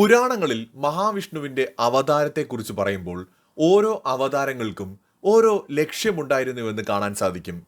പുരാണങ്ങളിൽ മഹാവിഷ്ണുവിന്റെ അവതാരത്തെക്കുറിച്ച് പറയുമ്പോൾ ഓരോ അവതാരങ്ങൾക്കും ഓരോ ലക്ഷ്യമുണ്ടായിരുന്നുവെന്ന് കാണാൻ സാധിക്കും.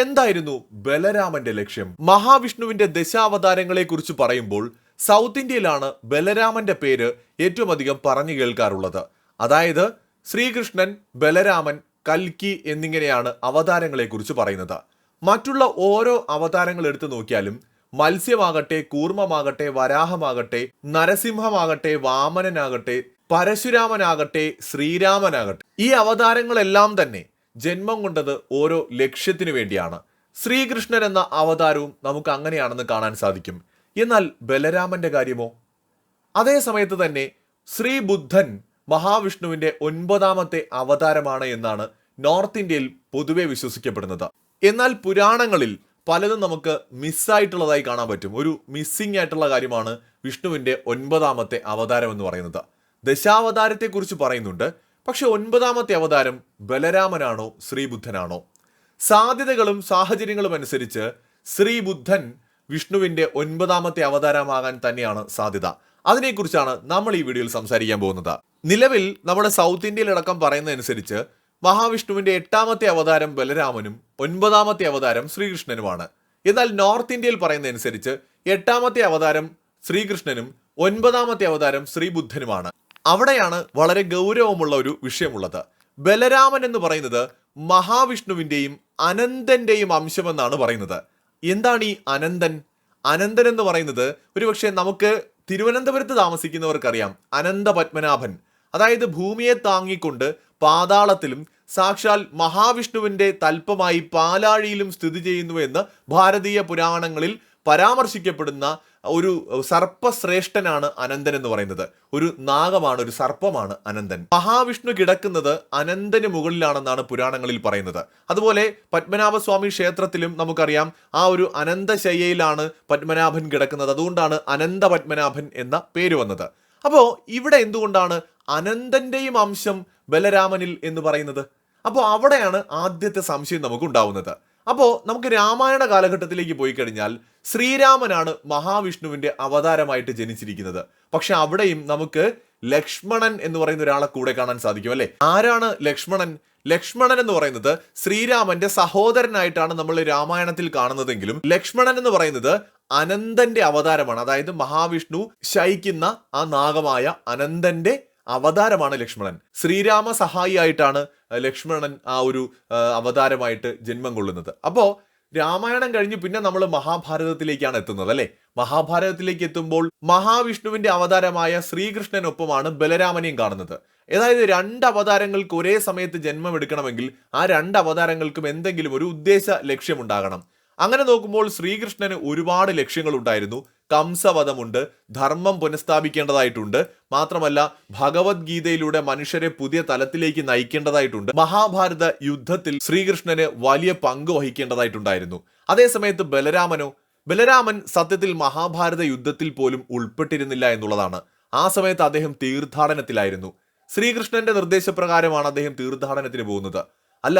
എന്തായിരുന്നു ബലരാമന്റെ ലക്ഷ്യം? മഹാവിഷ്ണുവിന്റെ ദശാവതാരങ്ങളെക്കുറിച്ച് പറയുമ്പോൾ സൗത്ത് ഇന്ത്യയിലാണ് ബലരാമന്റെ പേര് ഏറ്റവും അധികം പറഞ്ഞു കേൾക്കാറുള്ളത്. അതായത് ശ്രീകൃഷ്ണൻ ബലരാമൻ കൽക്കി എന്നിങ്ങനെയാണ് അവതാരങ്ങളെക്കുറിച്ച് പറയുന്നത്. മറ്റുള്ള ഓരോ അവതാരങ്ങൾ എടുത്തു നോക്കിയാലും മത്സ്യമാകട്ടെ കൂർമ്മമാകട്ടെ വരാഹമാകട്ടെ നരസിംഹമാകട്ടെ വാമനനാകട്ടെ പരശുരാമനാകട്ടെ ശ്രീരാമനാകട്ടെ. ഈ അവതാരങ്ങളെല്ലാം തന്നെ ജന്മം കൊണ്ടത് ഓരോ ലക്ഷ്യത്തിനു വേണ്ടിയാണ്. ശ്രീകൃഷ്ണൻ എന്ന അവതാരവും നമുക്ക് അങ്ങനെയാണെന്ന് കാണാൻ സാധിക്കും. എന്നാൽ ബലരാമന്റെ കാര്യമോ? അതേ സമയത്ത് തന്നെ ശ്രീ ബുദ്ധൻ മഹാവിഷ്ണുവിന്റെ ഒൻപതാമത്തെ അവതാരമാണ് എന്നാണ് നോർത്ത് ഇന്ത്യയിൽ പൊതുവെ വിശ്വസിക്കപ്പെടുന്നത്. എന്നാൽ പുരാണങ്ങളിൽ പലതും നമുക്ക് മിസ്സായിട്ടുള്ളതായി കാണാൻ പറ്റും. ഒരു മിസ്സിംഗ് ആയിട്ടുള്ള കാര്യമാണ് വിഷ്ണുവിന്റെ ഒൻപതാമത്തെ അവതാരം എന്ന് പറയുന്നത്. ദശാവതാരത്തെക്കുറിച്ച് പറയുന്നുണ്ട്. പക്ഷെ ഒൻപതാമത്തെ അവതാരം ബലരാമനാണോ ശ്രീബുദ്ധനാണോ? സാധ്യതകളും സാഹചര്യങ്ങളും അനുസരിച്ച് ശ്രീബുദ്ധൻ വിഷ്ണുവിന്റെ ഒൻപതാമത്തെ അവതാരമാകാൻ തന്നെയാണ് സാധ്യത. അതിനെക്കുറിച്ചാണ് നമ്മൾ ഈ വീഡിയോയിൽ സംസാരിക്കാൻ പോകുന്നത്. നിലവിൽ നമ്മുടെ സൗത്ത് ഇന്ത്യയിലടക്കം പറയുന്നതനുസരിച്ച് മഹാവിഷ്ണുവിന്റെ എട്ടാമത്തെ അവതാരം ബലരാമനും ഒൻപതാമത്തെ അവതാരം ശ്രീകൃഷ്ണനുമാണ്. എന്നാൽ നോർത്ത് ഇന്ത്യയിൽ പറയുന്നതനുസരിച്ച് എട്ടാമത്തെ അവതാരം ശ്രീകൃഷ്ണനും ഒൻപതാമത്തെ അവതാരം ശ്രീബുദ്ധനുമാണ്. അവിടെയാണ് വളരെ ഗൗരവമുള്ള ഒരു വിഷയമുള്ളത്. ബലരാമൻ എന്ന് പറയുന്നത് മഹാവിഷ്ണുവിന്റെയും അനന്തന്റെയും അംശമെന്നാണ് പറയുന്നത്. എന്താണ് ഈ അനന്തൻ? അനന്തൻ എന്ന് പറയുന്നത് ഒരുപക്ഷെ നമുക്ക് തിരുവനന്തപുരത്ത് താമസിക്കുന്നവർക്കറിയാം. അനന്ത പത്മനാഭൻ അതായത് ഭൂമിയെ താങ്ങിക്കൊണ്ട് പാതാളത്തിലും സാക്ഷാൽ മഹാവിഷ്ണുവിന്റെ തൽപ്പമായി പാലാഴിയിലും സ്ഥിതി ചെയ്യുന്നു എന്ന് ഭാരതീയ പുരാണങ്ങളിൽ പരാമർശിക്കപ്പെടുന്ന ഒരു സർപ്പശ്രേഷ്ഠനാണ് അനന്തൻ എന്ന് പറയുന്നത്. ഒരു നാഗമാണ് ഒരു സർപ്പമാണ് അനന്തൻ. മഹാവിഷ്ണു കിടക്കുന്നത് അനന്തന് മുകളിലാണെന്നാണ് പുരാണങ്ങളിൽ പറയുന്നത്. അതുപോലെ പത്മനാഭസ്വാമി ക്ഷേത്രത്തിലും നമുക്കറിയാം ആ ഒരു അനന്തശയ്യയിലാണ് പത്മനാഭൻ കിടക്കുന്നത്. അതുകൊണ്ടാണ് അനന്ത പത്മനാഭൻ എന്ന പേര് വന്നത്. അപ്പോൾ ഇവിടെ എന്തുകൊണ്ടാണ് അനന്തന്റെയും അംശം ബലരാമനിൽ എന്ന് പറയുന്നത്. അപ്പോൾ അവിടെയാണ് ആദ്യത്തെ സംശയം നമുക്ക് ഉണ്ടാവുന്നത് അപ്പോൾ നമുക്ക് രാമായണ കാലഘട്ടത്തിലേക്ക് പോയി കഴിഞ്ഞാൽ ശ്രീരാമനാണ് മഹാവിഷ്ണുവിന്റെ അവതാരമായിട്ട് ജനിച്ചിരിക്കുന്നത്. പക്ഷെ അവിടെയും നമുക്ക് ലക്ഷ്മണൻ എന്ന് പറയുന്ന ഒരാളെ കൂടെ കാണാൻ സാധിക്കും അല്ലേ? ആരാണ് ലക്ഷ്മണൻ? ലക്ഷ്മണൻ എന്ന് പറയുന്നത് ശ്രീരാമന്റെ സഹോദരനായിട്ടാണ് നമ്മൾ രാമായണത്തിൽ കാണുന്നതെങ്കിലും ലക്ഷ്മണൻ എന്ന് പറയുന്നത് അനന്തന്റെ അവതാരമാണ്. അതായത് മഹാവിഷ്ണു ശയിക്കുന്ന ആ നാഗമായ അനന്തന്റെ അവതാരമാണ് ലക്ഷ്മണൻ. ശ്രീരാമ സഹായിയായിട്ടാണ് ലക്ഷ്മണൻ ആ ഒരു അവതാരമായിട്ട് ജന്മം കൊള്ളുന്നത്. അപ്പോൾ രാമായണം കഴിഞ്ഞ് പിന്നെ നമ്മൾ മഹാഭാരതത്തിലേക്കാണ് എത്തുന്നത് അല്ലേ? മഹാഭാരതത്തിലേക്ക് എത്തുമ്പോൾ മഹാവിഷ്ണുവിന്റെ അവതാരമായ ശ്രീകൃഷ്ണനൊപ്പമാണ് ബലരാമനെയും കാണുന്നത്. അതായത് രണ്ട് അവതാരങ്ങൾക്ക് ഒരേ സമയത്ത് ജന്മം എടുക്കണമെങ്കിൽ ആ രണ്ട് അവതാരങ്ങൾക്കും എന്തെങ്കിലും ഒരു ഉദ്ദേശ ലക്ഷ്യമുണ്ടാകണം. അങ്ങനെ നോക്കുമ്പോൾ ശ്രീകൃഷ്ണന് ഒരുപാട് ലക്ഷ്യങ്ങളുണ്ടായിരുന്നു. കംസവധമുണ്ട് ധർമ്മം പുനഃസ്ഥാപിക്കേണ്ടതായിട്ടുണ്ട്. മാത്രമല്ല ഭഗവത്ഗീതയിലൂടെ മനുഷ്യരെ പുതിയ തലത്തിലേക്ക് നയിക്കേണ്ടതായിട്ടുണ്ട്. മഹാഭാരത യുദ്ധത്തിൽ ശ്രീകൃഷ്ണന് വലിയ പങ്ക് വഹിക്കേണ്ടതായിട്ടുണ്ടായിരുന്നു. അതേസമയത്ത് ബലരാമനോ ബലരാമൻ സത്യത്തിൽ മഹാഭാരത യുദ്ധത്തിൽ പോലും ഉൾപ്പെട്ടിരുന്നില്ല എന്നുള്ളതാണ്. ആ സമയത്ത് അദ്ദേഹം തീർത്ഥാടനത്തിലായിരുന്നു. ശ്രീകൃഷ്ണന്റെ നിർദ്ദേശപ്രകാരമാണ് അദ്ദേഹം തീർത്ഥാടനത്തിന് പോകുന്നത്. അല്ല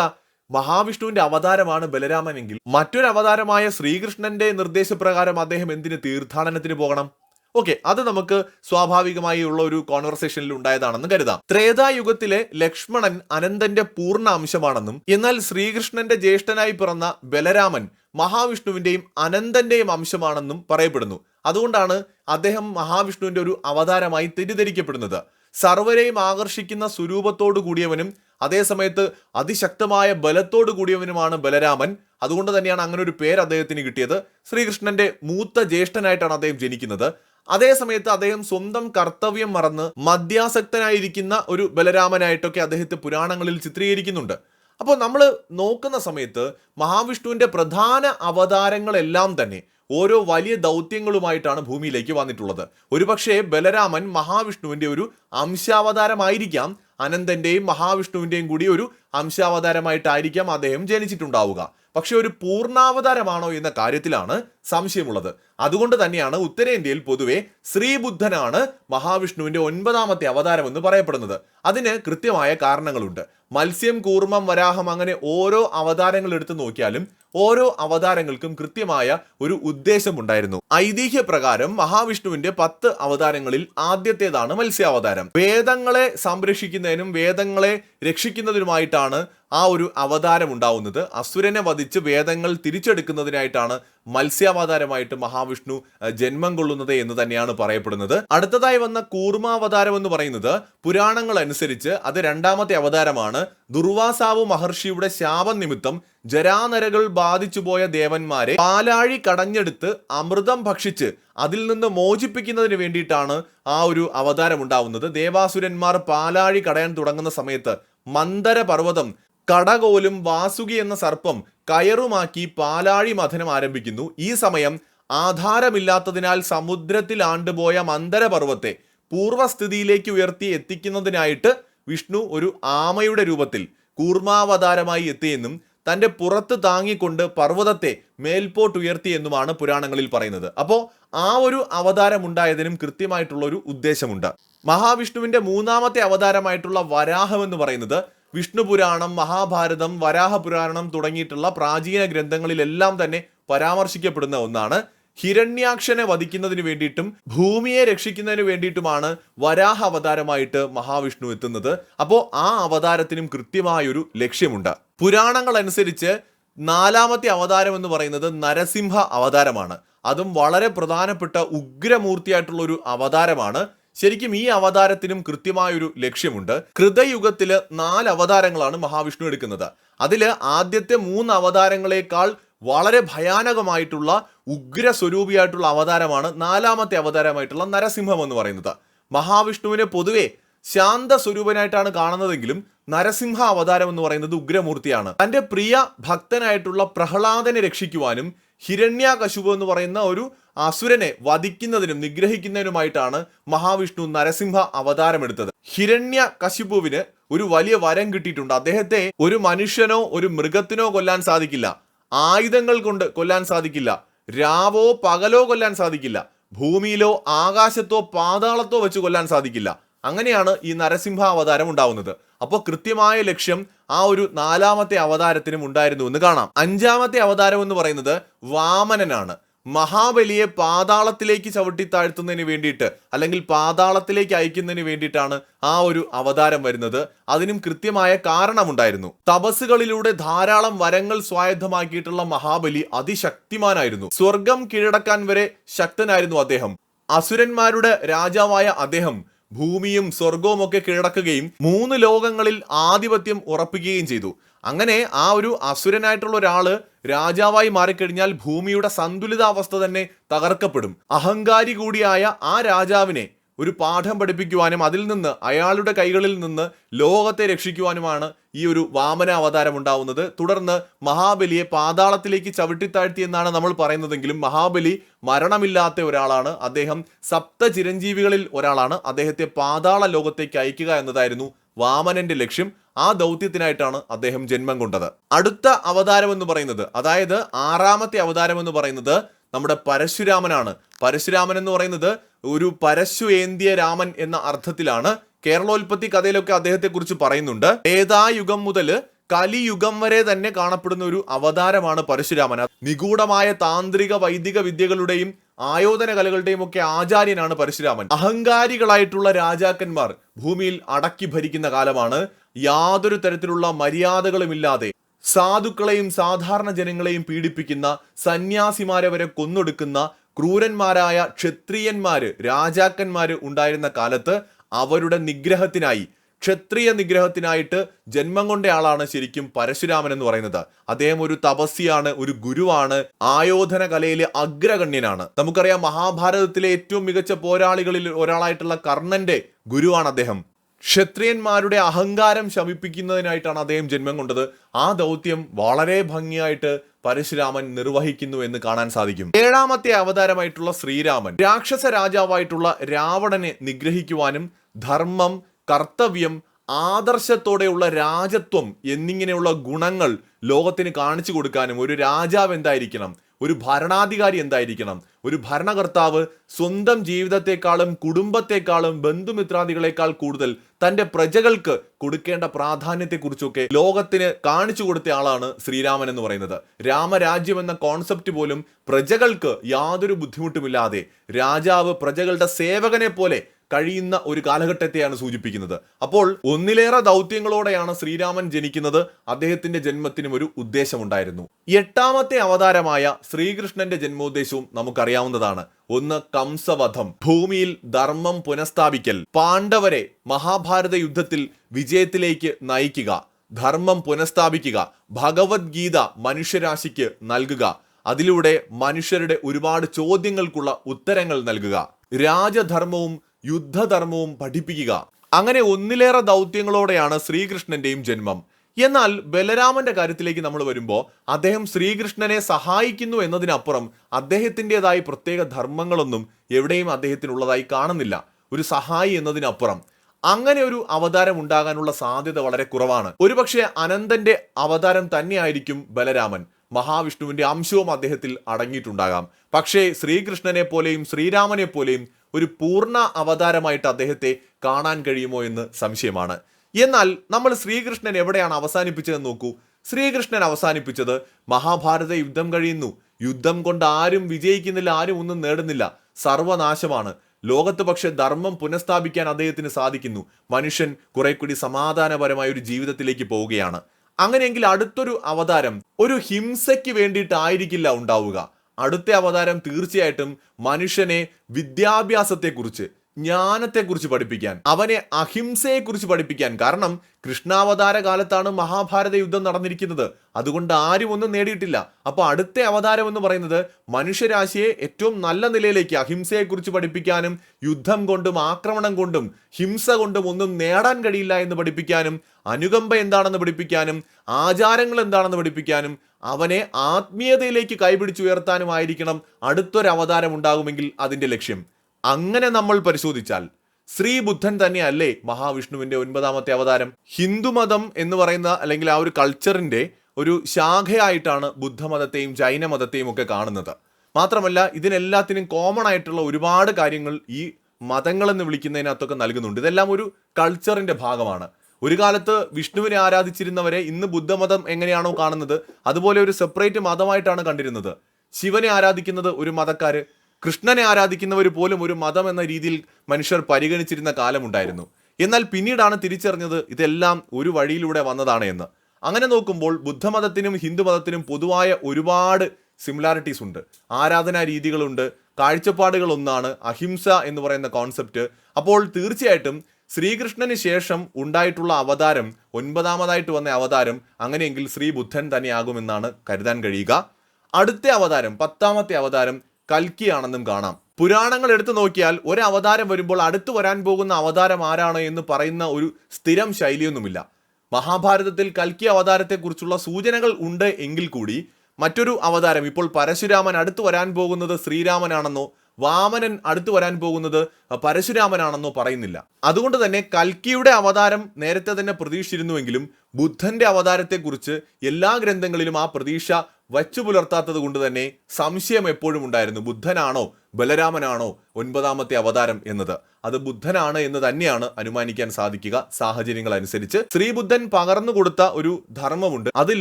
മഹാവിഷ്ണുവിന്റെ അവതാരമാണ് ബലരാമനെങ്കിൽ മറ്റൊരു അവതാരമായ ശ്രീകൃഷ്ണന്റെ നിർദ്ദേശപ്രകാരം അദ്ദേഹം എന്തിന് തീർത്ഥാടനത്തിന് പോകണം? ഓക്കെ അത് നമുക്ക് സ്വാഭാവികമായി ഉള്ള ഒരു കോൺവെർസേഷനിൽ ഉണ്ടായതാണെന്ന് കരുതാം. ത്രേതായുഗത്തിലെ ലക്ഷ്മണൻ അനന്തന്റെ പൂർണ അംശമാണെന്നും എന്നാൽ ശ്രീകൃഷ്ണന്റെ ജ്യേഷ്ഠനായി പിറന്ന ബലരാമൻ മഹാവിഷ്ണുവിന്റെയും അനന്തന്റെയും അംശമാണെന്നും പറയപ്പെടുന്നു. അതുകൊണ്ടാണ് അദ്ദേഹം മഹാവിഷ്ണുവിന്റെ ഒരു അവതാരമായി തെറ്റിദ്ധരിക്കപ്പെടുന്നത്. സർവരെയും ആകർഷിക്കുന്ന സ്വരൂപത്തോടു കൂടിയവനും അതേസമയത്ത് അതിശക്തമായ ബലത്തോട് കൂടിയവനുമാണ് ബലരാമൻ. അതുകൊണ്ട് തന്നെയാണ് അങ്ങനെ ഒരു പേര് അദ്ദേഹത്തിന് കിട്ടിയത്. ശ്രീകൃഷ്ണന്റെ മൂത്ത ജ്യേഷ്ഠനായിട്ടാണ് അദ്ദേഹം ജനിക്കുന്നത്. അതേസമയത്ത് അദ്ദേഹം സ്വന്തം കർത്തവ്യം മറന്ന് മദ്യാസക്തനായിരിക്കുന്ന ഒരു ബലരാമനായിട്ടൊക്കെ അദ്ദേഹത്തെ പുരാണങ്ങളിൽ ചിത്രീകരിക്കുന്നുണ്ട്. അപ്പോൾ നമ്മൾ നോക്കുന്ന സമയത്ത് മഹാവിഷ്ണുവിന്റെ പ്രധാന അവതാരങ്ങളെല്ലാം തന്നെ ഓരോ വലിയ ദൗത്യങ്ങളുമായിട്ടാണ് ഭൂമിയിലേക്ക് വന്നിട്ടുള്ളത്. ഒരുപക്ഷേ ബലരാമൻ മഹാവിഷ്ണുവിന്റെ ഒരു അംശാവതാരമായിരിക്കാം. അനന്തന്റെയും മഹാവിഷ്ണുവിന്റെയും കൂടി ഒരു അംശാവതാരമായിട്ടായിരിക്കാം അദ്ദേഹം ജനിച്ചിട്ടുണ്ടാവുക. പക്ഷെ ഒരു പൂർണാവതാരമാണോ എന്ന കാര്യത്തിലാണ് സംശയമുള്ളത്. അതുകൊണ്ട് തന്നെയാണ് ഉത്തരേന്ത്യയിൽ പൊതുവെ ശ്രീബുദ്ധനാണ് മഹാവിഷ്ണുവിന്റെ ഒൻപതാമത്തെ അവതാരം എന്ന് പറയപ്പെടുന്നത്. അതിന് കൃത്യമായ കാരണങ്ങളുണ്ട്. മത്സ്യം കൂർമ്മം വരാഹം അങ്ങനെ ഓരോ അവതാരങ്ങൾ എടുത്തു നോക്കിയാലും ഓരോ അവതാരങ്ങൾക്കും കൃത്യമായ ഒരു ഉദ്ദേശമുണ്ടായിരുന്നു. ഐതിഹ്യ പ്രകാരം മഹാവിഷ്ണുവിന്റെ പത്ത് അവതാരങ്ങളിൽ ആദ്യത്തേതാണ് മത്സ്യാവതാരം. വേദങ്ങളെ സംരക്ഷിക്കുന്നതിനും വേദങ്ങളെ രക്ഷിക്കുന്നതിനുമായിട്ടാണ് ആ ഒരു അവതാരം ഉണ്ടാവുന്നത്. അസുരനെ വധിച്ച് വേദങ്ങൾ തിരിച്ചെടുക്കുന്നതിനായിട്ടാണ് മത്സ്യാവതാരമായിട്ട് മഹാവിഷ്ണു ജന്മം കൊള്ളുന്നത് എന്ന് തന്നെയാണ് പറയപ്പെടുന്നത്. അടുത്തതായി വന്ന കൂർമാവതാരം എന്ന് പറയുന്നത് പുരാണങ്ങൾ അനുസരിച്ച് അത് രണ്ടാമത്തെ അവതാരമാണ്. ദുർവാസാവു മഹർഷിയുടെ ശാപം നിമിത്തം ജരാനരകൾ ബാധിച്ചുപോയ ദേവന്മാരെ പാലാഴി കടഞ്ഞെടുത്ത് അമൃതം ഭക്ഷിച്ച് അതിൽ നിന്ന് മോചിപ്പിക്കുന്നതിന് വേണ്ടിയിട്ടാണ് ആ ഒരു അവതാരം ഉണ്ടാവുന്നത് ദേവാസുരന്മാർ പാലാഴി കടയാൻ തുടങ്ങുന്ന സമയത്ത് മന്ദര പർവതം കടകോലും വാസുകി എന്ന സർപ്പം കയറുമാക്കി പാലാഴി മഥനം ആരംഭിക്കുന്നു. ഈ സമയം ആധാരമില്ലാത്തതിനാൽ സമുദ്രത്തിൽ ആണ്ടുപോയ മന്ദരപർവത്തെ പൂർവസ്ഥിതിയിലേക്ക് ഉയർത്തി എത്തിക്കുന്നതിനായിട്ട് വിഷ്ണു ഒരു ആമയുടെ രൂപത്തിൽ കൂർമാവതാരമായി എത്തിയെന്നും തന്റെ പുറത്ത് താങ്ങിക്കൊണ്ട് പർവതത്തെ മേൽപോട്ടുയർത്തി എന്നുമാണ് പുരാണങ്ങളിൽ പറയുന്നത്. അപ്പോൾ ആ ഒരു അവതാരം ഉണ്ടായതിനും കൃത്യമായിട്ടുള്ള ഒരു ഉദ്ദേശമുണ്ട്. മഹാവിഷ്ണുവിന്റെ മൂന്നാമത്തെ അവതാരമായിട്ടുള്ള വരാഹം എന്ന് പറയുന്നത് വിഷ്ണു പുരാണം മഹാഭാരതം വരാഹപുരാണം തുടങ്ങിയിട്ടുള്ള പ്രാചീന ഗ്രന്ഥങ്ങളിലെല്ലാം തന്നെ പരാമർശിക്കപ്പെടുന്ന ഒന്നാണ്. ഹിരണ്യാക്ഷനെ വധിക്കുന്നതിന് വേണ്ടിയിട്ടും ഭൂമിയെ രക്ഷിക്കുന്നതിന് വേണ്ടിയിട്ടുമാണ് വരാഹ അവതാരമായിട്ട് മഹാവിഷ്ണു എത്തുന്നത്. അപ്പോൾ ആ അവതാരത്തിനും കൃത്യമായൊരു ലക്ഷ്യമുണ്ട്. പുരാണങ്ങൾ അനുസരിച്ച് നാലാമത്തെ അവതാരം എന്ന് പറയുന്നത് നരസിംഹ അവതാരമാണ്. അതും വളരെ പ്രധാനപ്പെട്ട ഉഗ്രമൂർത്തിയായിട്ടുള്ള ഒരു അവതാരമാണ്. ശരിക്കും ഈ അവതാരത്തിനും കൃത്യമായൊരു ലക്ഷ്യമുണ്ട്. കൃതയുഗത്തിൽ നാല് അവതാരങ്ങളാണ് മഹാവിഷ്ണു എടുക്കുന്നത്. അതിൽ ആദ്യത്തെ മൂന്ന് അവതാരങ്ങളെക്കാൾ വളരെ ഭയാനകമായിട്ടുള്ള ഉഗ്ര സ്വരൂപിയായിട്ടുള്ള അവതാരമാണ് നാലാമത്തെ അവതാരമായിട്ടുള്ള നരസിംഹം എന്ന് പറയുന്നത്. മഹാവിഷ്ണുവിനെ പൊതുവെ ശാന്ത സ്വരൂപനായിട്ടാണ് കാണുന്നതെങ്കിലും നരസിംഹ അവതാരം എന്ന് പറയുന്നത് ഉഗ്രമൂർത്തിയാണ്. തന്റെ പ്രിയ ഭക്തനായിട്ടുള്ള പ്രഹ്ലാദനെ രക്ഷിക്കുവാനും ഹിരണ്യാകശുപു എന്ന് പറയുന്ന ഒരു അസുരനെ വധിക്കുന്നതിനും നിഗ്രഹിക്കുന്നതിനുമായിട്ടാണ് മഹാവിഷ്ണു നരസിംഹ അവതാരമെടുത്തത്. ഹിരണ്യ കശിപുവിന് ഒരു വലിയ വരം കിട്ടിയിട്ടുണ്ട്. അദ്ദേഹത്തെ ഒരു മനുഷ്യനോ ഒരു മൃഗത്തിനോ കൊല്ലാൻ സാധിക്കില്ല. ആയുധങ്ങൾ കൊണ്ട് കൊല്ലാൻ സാധിക്കില്ല. രാവോ പകലോ കൊല്ലാൻ സാധിക്കില്ല. ഭൂമിയിലോ ആകാശത്തോ പാതാളത്തോ വെച്ച് കൊല്ലാൻ സാധിക്കില്ല. അങ്ങനെയാണ് ഈ നരസിംഹ അവതാരം ഉണ്ടാവുന്നത്. അപ്പോൾ കൃത്യമായ ലക്ഷ്യം ആ ഒരു നാലാമത്തെ അവതാരത്തിനും ഉണ്ടായിരുന്നു എന്ന് കാണാം. അഞ്ചാമത്തെ അവതാരം എന്ന് പറയുന്നത് വാമനനാണ്. മഹാബലിയെ പാതാളത്തിലേക്ക് ചവിട്ടി താഴ്ത്തുന്നതിന് വേണ്ടിയിട്ട് അല്ലെങ്കിൽ പാതാളത്തിലേക്ക് അയക്കുന്നതിന് വേണ്ടിയിട്ടാണ് ആ ഒരു അവതാരം വരുന്നത്. അതിനും കൃത്യമായ കാരണമുണ്ടായിരുന്നു. തപസ്സുകളിലൂടെ ധാരാളം വരങ്ങൾ സ്വായത്തമാക്കിയിട്ടുള്ള മഹാബലി അതിശക്തിമാനായിരുന്നു. സ്വർഗം കീഴടക്കാൻ വരെ ശക്തനായിരുന്നു അദ്ദേഹം. അസുരന്മാരുടെ രാജാവായ അദ്ദേഹം ഭൂമിയും സ്വർഗവും ഒക്കെ കീഴടക്കുകയും മൂന്ന് ലോകങ്ങളിൽ ആധിപത്യം ഉറപ്പിക്കുകയും ചെയ്തു. അങ്ങനെ ആ ഒരു അസുരനായിട്ടുള്ള ഒരാൾ രാജാവായി മാറിക്കഴിഞ്ഞാൽ ഭൂമിയുടെ സന്തുലിതാവസ്ഥ തന്നെ തകർക്കപ്പെടും. അഹങ്കാരി കൂടിയായ ആ രാജാവിനെ ഒരു പാഠം പഠിപ്പിക്കുവാനും അതിൽ നിന്ന് അയാളുടെ കൈകളിൽ നിന്ന് ലോകത്തെ രക്ഷിക്കുവാനുമാണ് ഈ ഒരു വാമന അവതാരം ഉണ്ടാവുന്നത്. തുടർന്ന് മഹാബലിയെ പാതാളത്തിലേക്ക് ചവിട്ടിത്താഴ്ത്തി എന്നാണ് നമ്മൾ പറയുന്നതെങ്കിലും മഹാബലി മരണമില്ലാത്ത ഒരാളാണ്. അദ്ദേഹം സപ്ത ചിരഞ്ജീവികളിൽ ഒരാളാണ്. അദ്ദേഹത്തെ പാതാള ലോകത്തേക്ക് അയക്കുക എന്നതായിരുന്നു വാമനന്റെ ലക്ഷ്യം. ആ ദൗത്യത്തിനായിട്ടാണ് അദ്ദേഹം ജന്മം കൊണ്ടത്. അടുത്ത അവതാരം എന്ന് പറയുന്നത് അതായത് ആറാമത്തെ അവതാരം എന്ന് പറയുന്നത് നമ്മുടെ പരശുരാമനാണ്. പരശുരാമൻ എന്ന് പറയുന്നത് ഒരു പരശു ഏന്തിയ രാമൻ എന്ന അർത്ഥത്തിലാണ് കേരളോൽപ്പത്തി കഥയിലൊക്കെ അദ്ദേഹത്തെ കുറിച്ച് പറയുന്നുണ്ട്. ഏതായുഗം മുതൽ കലിയുഗം വരെ തന്നെ കാണപ്പെടുന്ന ഒരു അവതാരമാണ് പരശുരാമൻ. നിഗൂഢമായ താന്ത്രിക വൈദിക വിദ്യകളുടെയും ആയോധന കലകളുടെയും ഒക്കെ ആചാര്യനാണ് പരശുരാമൻ. അഹങ്കാരികളായിട്ടുള്ള രാജാക്കന്മാർ ഭൂമിയിൽ അടക്കി ഭരിക്കുന്ന കാലമാണ് യാതൊരു തരത്തിലുള്ള മര്യാദകളുമില്ലാതെ സാധുക്കളെയും സാധാരണ ജനങ്ങളെയും പീഡിപ്പിക്കുന്ന സന്യാസിമാരെ വരെ കൊന്നൊടുക്കുന്ന ക്രൂരന്മാരായ ക്ഷത്രിയന്മാര് രാജാക്കന്മാര് ഉണ്ടായിരുന്ന കാലത്ത് അവരുടെ നിഗ്രഹത്തിനായി ക്ഷത്രിയ നിഗ്രഹത്തിനായിട്ട് ജന്മം കൊണ്ട ആളാണ് ശരിക്കും പരശുരാമൻ എന്ന് പറയുന്നത്. അദ്ദേഹം ഒരു തപസ്യാണ് ഒരു ഗുരുവാണ് ആയോധന കലയിലെ അഗ്രഗണ്യനാണ്. നമുക്കറിയാം മഹാഭാരതത്തിലെ ഏറ്റവും മികച്ച പോരാളികളിൽ ഒരാളായിട്ടുള്ള കർണന്റെ ഗുരുവാണ് അദ്ദേഹം. ക്ഷത്രിയന്മാരുടെ അഹങ്കാരം ശമിപ്പിക്കുന്നതിനായിട്ടാണ് അദ്ദേഹം ജന്മം കൊണ്ടത്. ആ ദൗത്യം വളരെ ഭംഗിയായിട്ട് പരശുരാമൻ നിർവഹിക്കുന്നു എന്ന് കാണാൻ സാധിക്കും. ഏഴാമത്തെ അവതാരമായിട്ടുള്ള ശ്രീരാമൻ രാക്ഷസ രാജാവായിട്ടുള്ള രാവണനെ നിഗ്രഹിക്കുവാനും ധർമ്മം കർത്തവ്യം ആദർശത്തോടെയുള്ള രാജത്വം എന്നിങ്ങനെയുള്ള ഗുണങ്ങൾ ലോകത്തിന് കാണിച്ചു കൊടുക്കാനും ഒരു രാജാവ് എന്തായിരിക്കണം? ഒരു ഭരണാധികാരി എന്തായിരിക്കണം? ഒരു ഭരണകർത്താവ് സ്വന്തം ജീവിതത്തെക്കാളും കുടുംബത്തെക്കാളും ബന്ധുമിത്രാദികളെക്കാൾ കൂടുതൽ തന്റെ പ്രജകൾക്ക് കൊടുക്കേണ്ട പ്രാധാന്യത്തെക്കുറിച്ചൊക്കെ ലോകത്തിന് കാണിച്ചു കൊടുത്ത ആളാണ് ശ്രീരാമൻ എന്ന് പറയുന്നത്. രാമരാജ്യം എന്ന കോൺസെപ്റ്റ് പോലും പ്രജകൾക്ക് യാതൊരു ബുദ്ധിമുട്ടുമില്ലാതെ രാജാവ് പ്രജകളുടെ സേവകനെ പോലെ കഴിയുന്ന ഒരു കാലഘട്ടത്തെയാണ് സൂചിപ്പിക്കുന്നത്. അപ്പോൾ ഒന്നിലേറെ ദൗത്യങ്ങളോടെയാണ് ശ്രീരാമൻ ജനിക്കുന്നത്. അദ്ദേഹത്തിന്റെ ജന്മത്തിനും ഒരു ഉദ്ദേശമുണ്ടായിരുന്നു. എട്ടാമത്തെ അവതാരമായ ശ്രീകൃഷ്ണന്റെ ജന്മോദ്ദേശവും നമുക്കറിയാവുന്നതാണ്. ഒന്ന് കംസവധം ഭൂമിയിൽ ധർമ്മം പുനഃസ്ഥാപിക്കൽ പാണ്ഡവരെ മഹാഭാരത യുദ്ധത്തിൽ വിജയത്തിലേക്ക് നയിക്കുക ധർമ്മം പുനഃസ്ഥാപിക്കുക ഭഗവത്ഗീത മനുഷ്യരാശിക്ക് നൽകുക അതിലൂടെ മനുഷ്യരുടെ ഒരുപാട് ചോദ്യങ്ങൾക്കുള്ള ഉത്തരങ്ങൾ നൽകുക രാജധർമ്മവും യുദ്ധധർമ്മവും പഠിപ്പിക്കുക. അങ്ങനെ ഒന്നിലേറെ ദൗത്യങ്ങളോടെയാണ് ശ്രീകൃഷ്ണന്റെയും ജന്മം. എന്നാൽ ബലരാമന്റെ കാര്യത്തിലേക്ക് നമ്മൾ വരുമ്പോൾ അദ്ദേഹം ശ്രീകൃഷ്ണനെ സഹായിക്കുന്നു എന്നതിനപ്പുറം അദ്ദേഹത്തിന്റെതായ പ്രത്യേക ധർമ്മങ്ങളൊന്നും എവിടെയും അദ്ദേഹത്തിനുള്ളതായി കാണുന്നില്ല. ഒരു സഹായി എന്നതിനപ്പുറം. അങ്ങനെ ഒരു അവതാരം ഉണ്ടാകാനുള്ള സാധ്യത വളരെ കുറവാണ്. ഒരുപക്ഷെ അനന്തന്റെ അവതാരം തന്നെയായിരിക്കും ബലരാമൻ. മഹാവിഷ്ണുവിന്റെ അംശവും അദ്ദേഹത്തിൽ അടങ്ങിയിട്ടുണ്ടാകാം. പക്ഷേ ശ്രീകൃഷ്ണനെ പോലെയും ശ്രീരാമനെ പോലെയും ഒരു പൂർണ അവതാരമായിട്ട് അദ്ദേഹത്തെ കാണാൻ കഴിയുമോ എന്ന് സംശയമാണ്. എന്നാൽ നമ്മൾ ശ്രീകൃഷ്ണൻ എവിടെയാണ് അവസാനിപ്പിച്ചതെന്ന് നോക്കൂ. ശ്രീകൃഷ്ണൻ അവസാനിപ്പിച്ചത് മഹാഭാരത യുദ്ധം കഴിയുന്നു. യുദ്ധം കൊണ്ട് ആരും വിജയിക്കുന്നില്ല ആരും ഒന്നും നേടുന്നില്ല. സർവനാശമാണ്. ലോകത്ത് പക്ഷെ ധർമ്മം പുനഃസ്ഥാപിക്കാൻ അദ്ദേഹത്തിന് സാധിക്കുന്നു. മനുഷ്യൻ കുറെ കൂടി സമാധാനപരമായ ഒരു ജീവിതത്തിലേക്ക് പോവുകയാണ്. അങ്ങനെയെങ്കിൽ അടുത്തൊരു അവതാരം ഒരു ഹിംസയ്ക്ക് വേണ്ടിയിട്ടായിരിക്കില്ല ഉണ്ടാവുക. അടുത്ത അവതാരം തീർച്ചയായിട്ടും മനുഷ്യനെ വിദ്യാഭ്യാസത്തെക്കുറിച്ച് ജ്ഞാനത്തെക്കുറിച്ച് പഠിപ്പിക്കാൻ അവനെ അഹിംസയെക്കുറിച്ച് പഠിപ്പിക്കാൻ. കാരണം കൃഷ്ണാവതാര കാലത്താണ് മഹാഭാരത യുദ്ധം നടന്നിരിക്കുന്നത്. അതുകൊണ്ട് ആരും ഒന്നും നേടിയിട്ടില്ല. അപ്പോൾ അടുത്ത അവതാരം എന്ന് പറയുന്നത് മനുഷ്യരാശിയെ ഏറ്റവും നല്ല നിലയിലേക്ക് അഹിംസയെക്കുറിച്ച് പഠിപ്പിക്കാനും യുദ്ധം കൊണ്ടും ആക്രമണം കൊണ്ടും ഹിംസ കൊണ്ടും ഒന്നും നേടാൻ കഴിയില്ല എന്ന് പഠിപ്പിക്കാനും അനുകമ്പ എന്താണെന്ന് പഠിപ്പിക്കാനും ആചാരങ്ങൾ എന്താണെന്ന് പഠിപ്പിക്കാനും അവനെ ആത്മീയതയിലേക്ക് കൈപിടിച്ചുയർത്താനുമായിരിക്കണം അടുത്തൊരു അവതാരം ഉണ്ടാകുമെങ്കിൽ അതിന്റെ ലക്ഷ്യം. അങ്ങനെ നമ്മൾ പരിശോധിച്ചാൽ ശ്രീ ബുദ്ധൻ തന്നെയല്ലേ മഹാവിഷ്ണുവിന്റെ ഒൻപതാമത്തെ അവതാരം. ഹിന്ദുമതം എന്ന് പറയുന്ന അല്ലെങ്കിൽ ആ ഒരു കൾച്ചറിന്റെ ഒരു ശാഖയായിട്ടാണ് ബുദ്ധമതത്തെയും ജൈനമതത്തെയും ഒക്കെ കാണുന്നത്. മാത്രമല്ല ഇതിനെല്ലാത്തിനും കോമൺ ആയിട്ടുള്ള ഒരുപാട് കാര്യങ്ങൾ ഈ മതങ്ങളെന്ന് വിളിക്കുന്നതിനകത്തൊക്കെ നൽകുന്നുണ്ട്. ഇതെല്ലാം ഒരു കൾച്ചറിന്റെ ഭാഗമാണ്. ഒരു കാലത്ത് വിഷ്ണുവിനെ ആരാധിച്ചിരുന്നവരെ ഇന്ന് ബുദ്ധമതം എങ്ങനെയാണോ കാണുന്നത് അതുപോലെ ഒരു സെപ്പറേറ്റ് മതമായിട്ടാണ് കണ്ടിരുന്നത്. ശിവനെ ആരാധിക്കുന്നത് ഒരു മതക്കാര് കൃഷ്ണനെ ആരാധിക്കുന്നവർ പോലും ഒരു മതം എന്ന രീതിയിൽ മനുഷ്യർ പരിഗണിച്ചിരുന്ന കാലമുണ്ടായിരുന്നു. എന്നാൽ പിന്നീടാണ് തിരിച്ചറിഞ്ഞത് ഇതെല്ലാം ഒരു വഴിയിലൂടെ വന്നതാണ് എന്ന്. അങ്ങനെ നോക്കുമ്പോൾ ബുദ്ധമതത്തിനും ഹിന്ദുമതത്തിനും പൊതുവായ ഒരുപാട് സിമിലാരിറ്റീസ് ഉണ്ട്. ആരാധനാ രീതികളുണ്ട് കാഴ്ചപ്പാടുകൾ ഒന്നാണ് അഹിംസ എന്ന് പറയുന്ന കോൺസെപ്റ്റ് അപ്പോൾ തീർച്ചയായിട്ടും ശ്രീകൃഷ്ണന് ശേഷം ഉണ്ടായിട്ടുള്ള അവതാരം ഒൻപതാമതായിട്ട് വന്ന അവതാരം അങ്ങനെയെങ്കിൽ ശ്രീ ബുദ്ധൻ തന്നെയാകുമെന്നാണ് കരുതാൻ കഴിയുക. അടുത്ത അവതാരം പത്താമത്തെ അവതാരം കൽക്കിയാണെന്നും കാണാം. പുരാണങ്ങൾ എടുത്തു നോക്കിയാൽ ഒരു അവതാരം വരുമ്പോൾ അടുത്തു വരാൻ പോകുന്ന അവതാരം ആരാണ് എന്ന് പറയുന്ന ഒരു സ്ഥിരം ശൈലിയൊന്നുമില്ല. മഹാഭാരതത്തിൽ കൽക്കി അവതാരത്തെക്കുറിച്ചുള്ള സൂചനകൾ ഉണ്ട് എങ്കിൽ കൂടി മറ്റൊരു അവതാരം ഇപ്പോൾ പരശുരാമൻ അടുത്തു വരാൻ പോകുന്നത് ശ്രീരാമനാണെന്നോ വാമനൻ അടുത്തു വരാൻ പോകുന്നത് പരശുരാമനാണെന്നോ പറയുന്നില്ല. അതുകൊണ്ട് തന്നെ കൽക്കിയുടെ അവതാരം നേരത്തെ തന്നെ പ്രതീക്ഷിച്ചിരുന്നുവെങ്കിലും ബുദ്ധന്റെ അവതാരത്തെക്കുറിച്ച് എല്ലാ ഗ്രന്ഥങ്ങളിലും ആ പ്രതീക്ഷ വച്ചു പുലർത്താത്തത് കൊണ്ട് തന്നെ സംശയം എപ്പോഴും ഉണ്ടായിരുന്നു. ബുദ്ധനാണോ ബലരാമനാണോ ഒൻപതാമത്തെ അവതാരം എന്നത്? അത് ബുദ്ധനാണ് എന്ന് തന്നെയാണ് അനുമാനിക്കാൻ സാധിക്കുക. സാഹചര്യങ്ങൾ അനുസരിച്ച് ശ്രീബുദ്ധൻ പകർന്നു കൊടുത്ത ഒരു ധർമ്മമുണ്ട്. അത്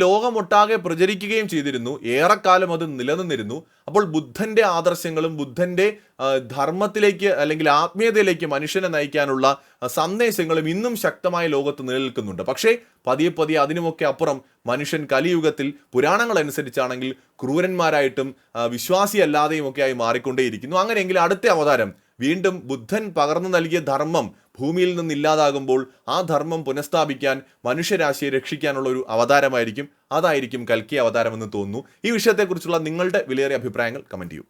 ലോകമൊട്ടാകെ പ്രചരിക്കുകയും ചെയ്തിരുന്നു. ഏറെക്കാലം അത് നിലനിന്നിരുന്നു. അപ്പോൾ ബുദ്ധന്റെ ആദർശങ്ങളും ബുദ്ധന്റെ ധർമ്മത്തിലേക്ക് അല്ലെങ്കിൽ ആത്മീയതയിലേക്ക് മനുഷ്യനെ നയിക്കാനുള്ള സന്ദേശങ്ങളും ഇന്നും ശക്തമായ ലോകത്ത് നിലനിൽക്കുന്നുണ്ട്. പക്ഷേ പതിയെ പതിയെ അതിനുമൊക്കെ അപ്പുറം മനുഷ്യൻ കലിയുഗത്തിൽ പുരാണങ്ങൾ അനുസരിച്ചാണെങ്കിൽ ക്രൂരന്മാരായിട്ടും വിശ്വാസിയല്ലാതെയും ഒക്കെ ആയി മാറിക്കൊണ്ടേയിരിക്കുന്നു. അങ്ങനെയെങ്കിൽ അടുത്ത അവതാരം വീണ്ടും ബുദ്ധൻ പകർന്നു നൽകിയ ധർമ്മം ഭൂമിയിൽ നിന്ന് ഇല്ലാതാകുമ്പോൾ ആ ധർമ്മം പുനഃസ്ഥാപിക്കാൻ മനുഷ്യരാശിയെ രക്ഷിക്കാനുള്ള ഒരു അവതാരമായിരിക്കും. അതായിരിക്കും കൽക്കി അവതാരമെന്ന് തോന്നുന്നു. ഈ വിഷയത്തെക്കുറിച്ചുള്ള നിങ്ങളുടെ വിലയേറിയ അഭിപ്രായങ്ങൾ കമന്റ് ചെയ്യൂ.